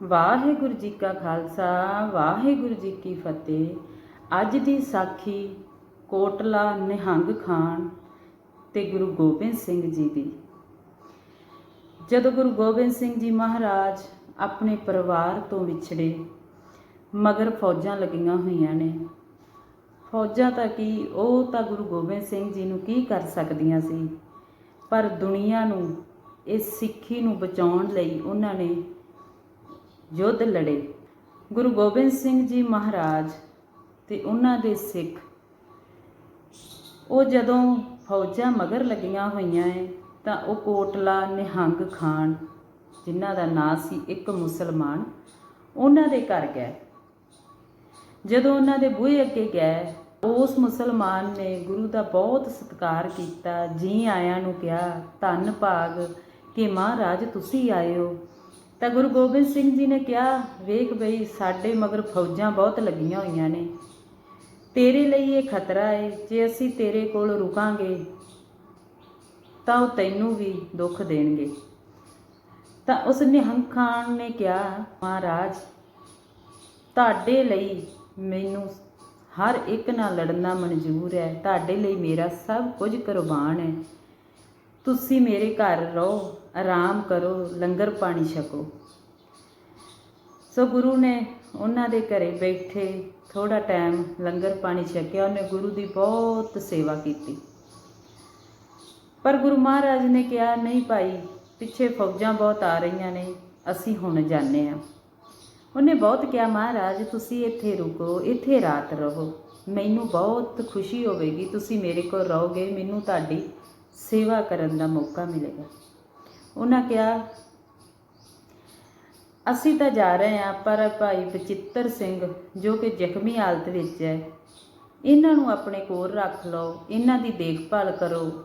ਵਾਹਿਗੁਰੂ ਜੀ ਕਾ ਖਾਲਸਾ, ਵਾਹਿਗੁਰੂ ਜੀ ਕੀ ਫਤਿਹ। ਅੱਜ ਦੀ ਸਾਖੀ ਕੋਟਲਾ ਨਿਹੰਗ ਖਾਨ ਤੇ ਗੁਰੂ ਗੋਬਿੰਦ ਸਿੰਘ ਜੀ ਦੀ। ਜਦੋਂ ਗੁਰੂ ਗੋਬਿੰਦ ਸਿੰਘ ਜੀ ਮਹਾਰਾਜ ਆਪਣੇ ਪਰਿਵਾਰ ਤੋਂ ਵਿਛੜੇ, ਮਗਰ ਫੌਜਾਂ ਲੱਗੀਆਂ ਹੋਈਆਂ ਨੇ। ਫੌਜਾਂ ਤਾਂ ਕੀ, ਉਹ ਤਾਂ ਗੁਰੂ ਗੋਬਿੰਦ ਸਿੰਘ ਜੀ ਨੂੰ ਕੀ ਕਰ ਸਕਦੀਆਂ ਸੀ? ਪਰ ਦੁਨੀਆ ਨੂੰ, ਇਸ ਸਿੱਖੀ ਨੂੰ ਬਚਾਉਣ ਲਈ ਉਹਨਾਂ ਨੇ ਯੁੱਧ ਲੜੇ। ਗੁਰੂ ਗੋਬਿੰਦ ਸਿੰਘ ਜੀ ਮਹਾਰਾਜ ਤੇ ਉਹਨਾਂ ਦੇ ਸਿੱਖ। ਉਹ ਜਦੋਂ ਫੌਜਾਂ ਮਗਰ ਲੱਗੀਆਂ ਹੋਈਆਂ ਏ, ਤਾਂ ਉਹ ਕੋਟਲਾ ਨਿਹੰਗ ਖਾਨ, ਜਿਨ੍ਹਾਂ ਦਾ ਨਾਂ ਸੀ ਇੱਕ ਮੁਸਲਮਾਨ, ਉਹਨਾਂ ਦੇ ਘਰ ਗਏ। ਜਦੋਂ ਉਹਨਾਂ ਦੇ ਬੂਹੇ ਅੱਗੇ ਗਏ, ਉਸ ਮੁਸਲਮਾਨ ਨੇ ਗੁਰੂ ਦਾ ਬਹੁਤ ਸਤਿਕਾਰ ਕੀਤਾ, ਜੀ ਆਇਆਂ ਨੂੰ ਕਿਹਾ, ਧੰਨ ਭਾਗ ਕਿ ਮਹਾਰਾਜ ਤੁਸੀਂ ਆਏ ਹੋ। ਤਾਂ ਗੁਰੂ ਗੋਬਿੰਦ ਸਿੰਘ ਜੀ ਨੇ ਕਿਹਾ, ਵੇਖ ਬਈ, ਸਾਡੇ ਮਗਰ ਫੌਜਾਂ ਬਹੁਤ ਲੱਗੀਆਂ ਹੋਈਆਂ ਨੇ। ਤੇਰੇ ਲਈ ਇਹ ਖਤਰਾ ਹੈ ਜੇ ਅਸੀਂ ਤੇਰੇ ਕੋਲ ਰੁਕਾਂਗੇ, ਤਾਂ ਉਹ ਤੈਨੂੰ ਵੀ ਦੁੱਖ ਦੇਣਗੇ। ਤਾਂ ਉਸ ਨਿਹੰਗ ਖਾਨ ਨੇ ਕਿਹਾ, ਮਹਾਰਾਜ, ਤੁਹਾਡੇ ਲਈ ਮੈਨੂੰ ਹਰ ਇੱਕ ਨਾਲ ਲੜਨਾ ਮਨਜ਼ੂਰ ਹੈ। ਤੁਹਾਡੇ ਲਈ ਮੇਰਾ ਸਭ ਕੁਝ ਕੁਰਬਾਨ ਹੈ। ਤੁਸੀਂ ਮੇਰੇ ਘਰ ਰਹੋ ਆਰਾਮ ਕਰੋ, ਲੰਗਰ ਪਾਣੀ ਛਕੋ। ਸੋ ਗੁਰੂ ਨੇ ਉਹਨਾਂ ਦੇ ਘਰੇ ਬੈਠੇ ਥੋੜਾ ਟਾਈਮ ਲੰਗਰ ਪਾਣੀ ਛਕਿਆ, ਉਹਨੇ ਗੁਰੂ ਦੀ ਬਹੁਤ ਸੇਵਾ ਕੀਤੀ। ਪਰ ਗੁਰੂ ਮਹਾਰਾਜ ਨੇ ਕਿਹਾ, ਨਹੀਂ ਭਾਈ, ਪਿੱਛੇ ਫੌਜਾਂ ਬਹੁਤ ਆ ਰਹੀਆਂ ਨੇ, ਅਸੀਂ ਹੁਣ ਜਾਂਦੇ ਆ ਉਹਨੇ ਬਹੁਤ ਕਿਹਾ, ਮਹਾਰਾਜ, ਤੁਸੀਂ ਇੱਥੇ ਰੁਕੋ, ਇੱਥੇ ਰਾਤ ਰਹੋ। ਮੈਨੂੰ ਬਹੁਤ ਖੁਸ਼ੀ ਹੋਵੇਗੀ, ਤੁਸੀਂ ਮੇਰੇ ਕੋਲ ਰਹੋਗੇ, ਮੈਨੂੰ ਤੁਹਾਡੀ ਸੇਵਾ ਕਰਨ ਦਾ ਮੌਕਾ ਮਿਲੇਗਾ। ਉਹਨਾਂ ਕਿਹਾ, ਅਸੀਂ ਤਾਂ ਜਾ ਰਹੇ ਹਾਂ, ਪਰ ਭਾਈ ਬਚਿੱਤਰ ਸਿੰਘ, ਜੋ ਕਿ ਜ਼ਖਮੀ ਹਾਲਤ ਵਿੱਚ ਹੈ, ਇਹਨਾਂ ਨੂੰ ਆਪਣੇ ਕੋਲ ਰੱਖ ਲਓ, ਇਹਨਾਂ ਦੀ ਦੇਖਭਾਲ ਕਰੋ।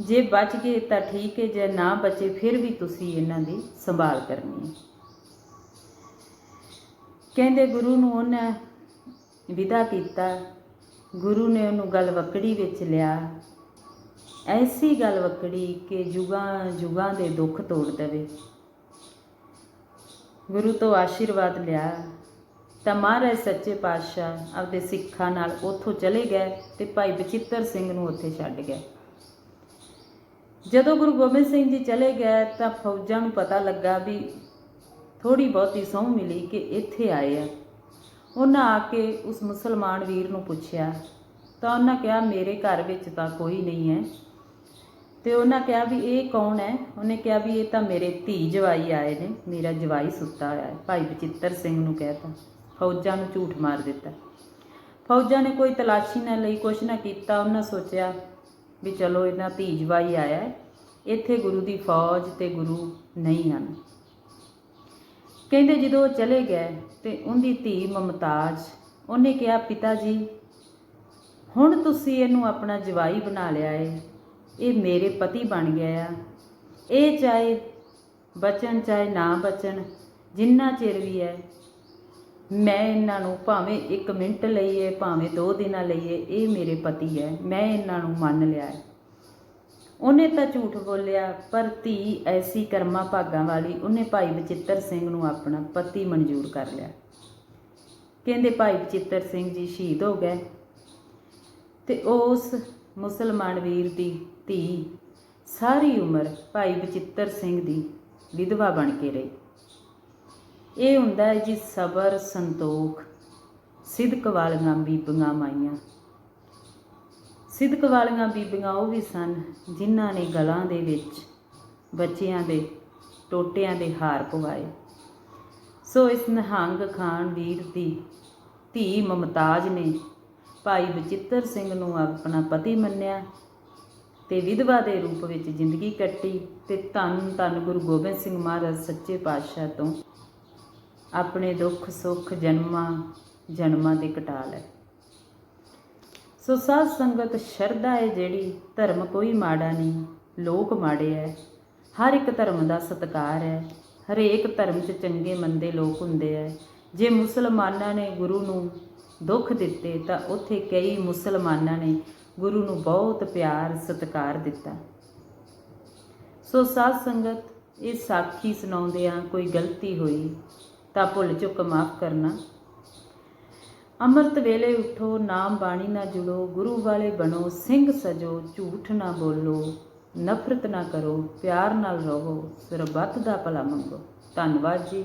ਜੇ ਬਚ ਗਏ ਤਾਂ ਠੀਕ ਹੈ, ਜੇ ਨਾ ਬਚੇ ਫਿਰ ਵੀ ਤੁਸੀਂ ਇਹਨਾਂ ਦੀ ਸੰਭਾਲ ਕਰਨੀ ਹੈ। ਕਹਿੰਦੇ ਗੁਰੂ ਨੂੰ ਉਹਨੇ ਵਿਦਾ ਕੀਤਾ। ਗੁਰੂ ਨੇ ਉਹਨੂੰ ਗਲਵਕੜੀ ਵਿੱਚ ਲਿਆ। ਐਸੀ ਗੱਲ ਗਲਵਕੜੀ ਕਿ ਜੁਗਾਂ ਜੁਗਾਂ ਦੇ ਦੁੱਖ ਤੋੜ ਦੇਵੇ। ਗੁਰੂ ਤੋਂ ਆਸ਼ੀਰਵਾਦ ਲਿਆ, ਤਾਂ ਮਹਾਰਾਜ ਸੱਚੇ ਪਾਤਸ਼ਾਹ ਆਪਦੇ ਸਿੱਖਾਂ ਨਾਲ ਉੱਥੋਂ ਚਲੇ ਗਏ ਤੇ ਭਾਈ ਬਚਿੱਤਰ ਸਿੰਘ ਨੂੰ ਉੱਥੇ ਛੱਡ ਗਏ। ਜਦੋਂ ਗੁਰੂ ਗੋਬਿੰਦ ਸਿੰਘ ਜੀ ਚਲੇ ਗਏ, ਤਾਂ ਫੌਜਾਂ ਨੂੰ ਪਤਾ ਲੱਗਾ ਵੀ ਥੋੜੀ ਬਹੁਤੀ ਸਹੁੰ ਮਿਲੀ ਕਿ ਇੱਥੇ ਆਏ ਆ। ਉਹਨਾਂ ਆ ਕੇ ਉਸ ਮੁਸਲਮਾਨ ਵੀਰ ਨੂੰ ਪੁੱਛਿਆ, ਤਾਂ ਉਹਨਾਂ ਕਿਹਾ, ਮੇਰੇ ਘਰ ਵਿੱਚ ਤਾਂ ਕੋਈ ਨਹੀਂ ਹੈ। ਤੇ ਉਹਨਾਂ ਕਿਹਾ ਵੀ ਇਹ ਕੌਣ ਹੈ? ਉਹਨੇ ਕਿਹਾ ਵੀ ਇਹ ਤਾਂ ਮੇਰੇ ਧੀ ਜਵਾਈ ਆਏ ਨੇ ਮੇਰਾ ਜਵਾਈ ਸੁੱਤਾ ਹੋਇਆ ਹੈ। ਭਾਈ ਬਚਿੱਤਰ ਸਿੰਘ ਨੂੰ ਕਹਿਤਾ ਫੌਜਾਂ ਨੂੰ ਝੂਠ ਮਾਰ ਦਿੱਤਾ। ਫੌਜਾਂ ਨੇ ਕੋਈ ਤਲਾਸ਼ੀ ਨਾ ਲਈ ਕੁਛ ਨਾ ਕੀਤਾ ਉਹਨਾਂ ਸੋਚਿਆ ਵੀ ਚਲੋ ਇਹਨਾਂ ਧੀ ਜਵਾਈ ਆਇਆ ਹੈ, ਇੱਥੇ ਗੁਰੂ ਦੀ ਫੌਜ ਤੇ ਗੁਰੂ ਨਹੀਂ ਹਨ। ਕਹਿੰਦੇ ਜਦੋਂ ਉਹ ਚਲੇ ਗਏ ਤੇ ਉਹਦੀ ਧੀ ਮਮਤਾਜ ਉਹਨੇ ਕਿਹਾ ਪਿਤਾ ਜੀ ਹੁਣ ਤੁਸੀਂ ਇਹਨੂੰ ਆਪਣਾ ਜਵਾਈ ਬਣਾ ਲਿਆ ਏ। ਇਹ ਮੇਰੇ ਪਤੀ ਬਣ ਗਿਆ ਆ। ਇਹ ਚਾਹੇ ਬਚਨ, ਚਾਹੇ ਨਾ ਬਚਨ, ਜਿੰਨਾ ਚਿਰ ਵੀ ਹੈ, ਮੈਂ ਇਹਨਾਂ ਨੂੰ ਭਾਵੇਂ 1 ਮਿੰਟ ਲਈਏ, ਭਾਵੇਂ 2 ਦਿਨਾਂ ਲਈਏ, ਇਹ ਮੇਰੇ ਪਤੀ ਹੈ। ਮੈਂ ਇਹਨਾਂ ਨੂੰ ਮੰਨ ਲਿਆ ਹੈ। ਉਹਨੇ ਤਾਂ ਝੂਠ ਬੋਲਿਆ, ਪਰ ਧੀ ਐਸੀ ਕਰਮਾਂ ਭਾਗਾਂ ਵਾਲੀ ਉਹਨੇ ਭਾਈ ਬਚਿੱਤਰ ਸਿੰਘ ਨੂੰ ਆਪਣਾ ਪਤੀ ਮਨਜ਼ੂਰ ਕਰ ਲਿਆ। ਕਹਿੰਦੇ ਭਾਈ ਬਚਿੱਤਰ ਸਿੰਘ ਜੀ ਸ਼ਹੀਦ ਹੋ ਗਏ ਤੇ ਉਸ ਮੁਸਲਮਾਨ ਵੀਰ ਦੀ ਧੀ। ਸਾਰੀ ਉਮਰ ਭਾਈ ਬਚਿੱਤਰ ਸਿੰਘ ਦੀ ਵਿਧਵਾ ਬਣ ਕੇ ਰਹੀ। ਇਹ ਹੁੰਦਾ ਹੈ ਜੀ ਸਬਰ, ਸੰਤੋਖ, ਸਿਦਕ ਵਾਲੀਆਂ ਬੀਬੀਆਂ ਮਾਈਆਂ। ਸਿਦਕ ਵਾਲੀਆਂ ਬੀਬੀਆਂ ਉਹ ਵੀ ਸਨ ਜਿਨ੍ਹਾਂ ਨੇ ਗਲਾਂ ਦੇ ਵਿੱਚ ਬੱਚਿਆਂ ਦੇ ਟੋਟਿਆਂ ਦੇ ਹਾਰ ਪਵਾਏ। ਸੋ ਇਸ ਨਿਹੰਗ ਖਾਨ ਵੀਰ ਦੀ ਧੀ ਮਮਤਾਜ ਨੇ ਭਾਈ ਬਚਿੱਤਰ ਸਿੰਘ ਨੂੰ ਆਪਣਾ ਪਤੀ ਮੰਨਿਆ ਤੇ ਵਿਧਵਾ ਦੇ ਰੂਪ ਵਿੱਚ ਜ਼ਿੰਦਗੀ ਕੱਟੀ ਤੇ ਧੰਨ ਧੰਨ ਗੁਰੂ ਗੋਬਿੰਦ ਸਿੰਘ ਮਹਾਰਾਜ ਸੱਚੇ ਪਾਤਸ਼ਾਹ ਤੋਂ ਆਪਣੇ ਦੁੱਖ ਸੁੱਖ ਜਨਮਾਂ ਜਨਮਾਂ ਦੇ ਕਟਾ ਲੈ ਸੋ ਸਾਧ ਸੰਗਤ ਸ਼ਰਧਾ ਹੈ ਜਿਹੜੀ ਧਰਮ ਕੋਈ ਮਾੜਾ ਨਹੀਂ, ਲੋਕ ਮਾੜੇ ਹੈ ਹਰ ਇੱਕ ਧਰਮ ਦਾ ਸਤਿਕਾਰ ਹੈ ਹਰੇਕ ਧਰਮ 'ਚ ਚੰਗੇ ਮੰਦੇ ਲੋਕ ਹੁੰਦੇ ਹੈ ਜੇ ਮੁਸਲਮਾਨਾਂ ਨੇ ਗੁਰੂ ਨੂੰ ਦੁੱਖ ਦਿੱਤੇ ਤਾਂ ਉੱਥੇ ਕਈ ਮੁਸਲਮਾਨਾਂ ਨੇ ਗੁਰੂ ਨੂੰ ਬਹੁਤ ਪਿਆਰ, ਸਤਿਕਾਰ ਦਿੱਤਾ। ਸੋ ਸਾਧ ਸੰਗਤ, ਇਹ ਸਾਖੀ ਸੁਣਾਉਂਦਿਆਂ ਕੋਈ ਗਲਤੀ ਹੋਈ ਤਾਂ ਭੁੱਲ ਚੁੱਕ ਮਾਫ ਕਰਨਾ। ਅੰਮ੍ਰਿਤ ਵੇਲੇ ਉਠੋ, ਨਾਮ ਬਾਣੀ ਨਾ ਜੁੜੋ, ਗੁਰੂ ਵਾਲੇ ਬਣੋ, ਸਿੰਘ ਸਜੋ, ਝੂਠ ਨਾ ਬੋਲੋ, ਨਫ਼ਰਤ ਨਾ ਕਰੋ, ਪਿਆਰ ਨਾਲ ਰਹੋ, ਸਰਬੱਤ ਦਾ ਭਲਾ ਮੰਗੋ। ਧੰਨਵਾਦ ਜੀ।